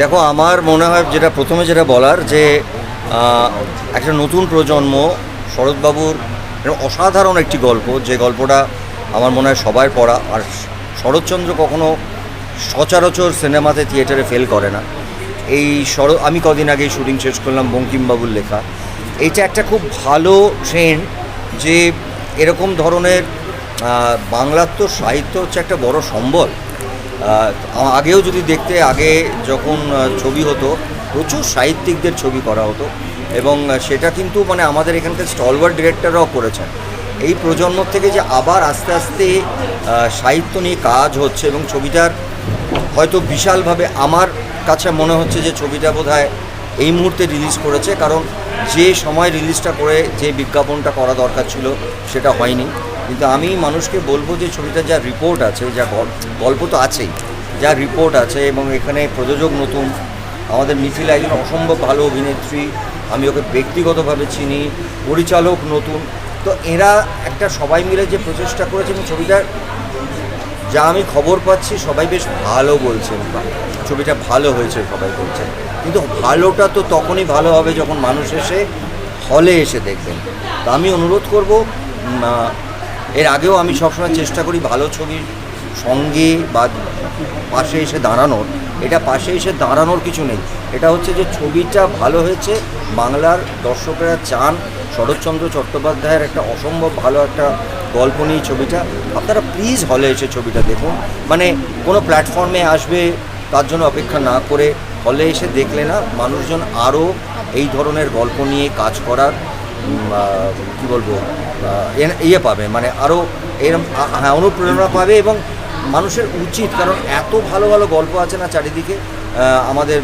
দেখো, আমার মনে হয় যেটা প্রথমে যেটা বলার যে একটা নতুন প্রজন্ম, শরৎবাবুর অসাধারণ একটি গল্প, যে গল্পটা আমার মনে হয় সবার পড়া, আর শরৎচন্দ্র কখনো সচরাচর সিনেমাতে থিয়েটারে ফেল করে না। এই শর আমি কদিন আগে শুটিং শেষ করলাম বঙ্কিমবাবুর লেখা। এইটা একটা খুব ভালো ট্রেন্ড যে, এরকম ধরনের বাংলার তো সাহিত্য হচ্ছে একটা বড় সম্বল। আগেও যদি দেখতে, আগে যখন ছবি হতো, প্রচুর সাহিত্যিকদের ছবি করা হতো এবং সেটা কিন্তু মানে আমাদের এখানকার স্টলওয়ার ডিরেক্টররাও করেছেন। এই প্রজন্ম থেকে যে আবার আস্তে আস্তে সাহিত্য নিয়ে কাজ হচ্ছে এবং ছবিটার হয়তো বিশালভাবে আমার কাছে মনে হচ্ছে যে ছবিটা বোধহয় এই মুহূর্তে রিলিজ করেছে, কারণ যে সময় রিলিজটা করে যে বিজ্ঞাপনটা করা দরকার ছিল, সেটা হয়নি। কিন্তু আমি মানুষকে বলব যে ছবিটার যা রিপোর্ট আছে, যা গল- গল্প তো আছেই, যা রিপোর্ট আছে এবং এখানে প্রযোজক নতুন, আমাদের মিথিলা একজন অসম্ভব ভালো অভিনেত্রী, আমি ওকে ব্যক্তিগতভাবে চিনি, পরিচালক নতুন, তো এরা একটা সবাই মিলে যে প্রচেষ্টা করেছে এবং ছবিটার যা আমি খবর পাচ্ছি সবাই বেশ ভালো বলছেন ছবিটা ভালো হয়েছে সবাই বলছেন কিন্তু ভালোটা তো তখনই ভালো হবে যখন মানুষ এসে হলে এসে দেখবেন। তো আমি অনুরোধ করব এর আগেও আমি সবসময় চেষ্টা করি ভালো ছবির সঙ্গে বা পাশে এসে দাঁড়ানোর। এটা পাশে এসে দাঁড়ানোর কিছু নেই। এটা হচ্ছে যে ছবিটা ভালো হয়েছে, বাংলার দর্শকেরা চান শরৎচন্দ্র চট্টোপাধ্যায়ের একটা অসম্ভব ভালো একটা গল্প নিয়ে ছবিটা। আপনারা প্লিজ হলে এসে ছবিটা দেখুন। মানে কোনো প্ল্যাটফর্মে আসবে, তার জন্য অপেক্ষা না করে হলে এসে দেখলে না মানুষজন আরও এই ধরনের গল্প নিয়ে কাজ করার কি বলব? ইয়ে পাবে মানে আরও এরম হ্যাঁ অনুপ্রেরণা পাবে এবং মানুষের উচিত, কারণ এত ভালো ভালো গল্প আছে না চারিদিকে আমাদের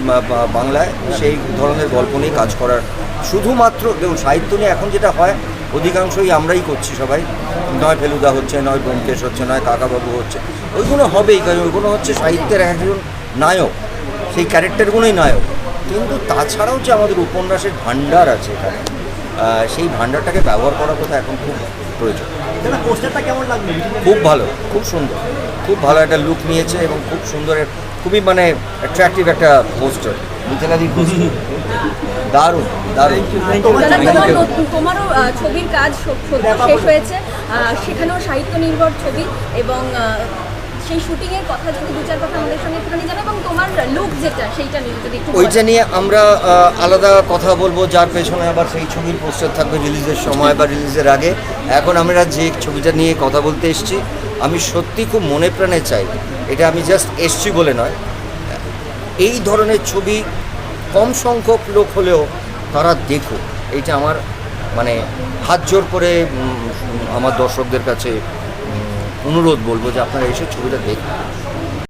বাংলায়, সেই ধরনের গল্প নিয়ে কাজ করার। শুধুমাত্র দেখুন, সাহিত্য নিয়ে এখন যেটা হয়, অধিকাংশই আমরাই করছি সবাই। নয় ফেলুদা হচ্ছে, নয় ব্যোমকেশ হচ্ছে, নয় কাকাবাবু হচ্ছে। ওইগুলো হবেই, কারণ ওইগুলো হচ্ছে সাহিত্যের একজন নায়ক। সেই ক্যারেক্টারগুলোই নায়ক। কিন্তু তাছাড়াও যে আমাদের উপন্যাসের ভাণ্ডার আছে এখানে সেই ভান্ডারটাকে ব্যবহার করা কথা এখন খুব প্রয়োজন। দাদা পোস্টারটা কেমন লাগল? খুব ভালো খুব সুন্দর। খুব ভালো একটা লুক নিয়েছে এবং খুব সুন্দর খুবই মানে অ্যাট্রাকটিভ একটা পোস্টার মিথিলাদি দারুণ দারুণ। তোমারও ছবির কাজ শেষ হয়েছে। সেখানেও সাহিত্য নির্ভর ছবি এবং সেই শুটিং এর কথা যদি দু চার কথা আমাদের সঙ্গে একটুখানি জানো ওইটা নিয়ে আমরা আলাদা কথা বলব, যার পেছনে আবার সেই ছবির পোস্টার থাকবে রিলিজের সময় বা রিলিজের আগে। এখন আমরা যে ছবিটা নিয়ে কথা বলতে এসেছি, আমি সত্যি খুব মনে প্রাণে চাই, এটা আমি জাস্ট এসছি বলে নয়। এই ধরনের ছবি কম সংখ্যক লোক হলেও তারা দেখুক, এইটা আমার মানে হাত জোর করে আমার দর্শকদের কাছে অনুরোধ বলব যে আপনারা এসে ছবিটা দেখুন।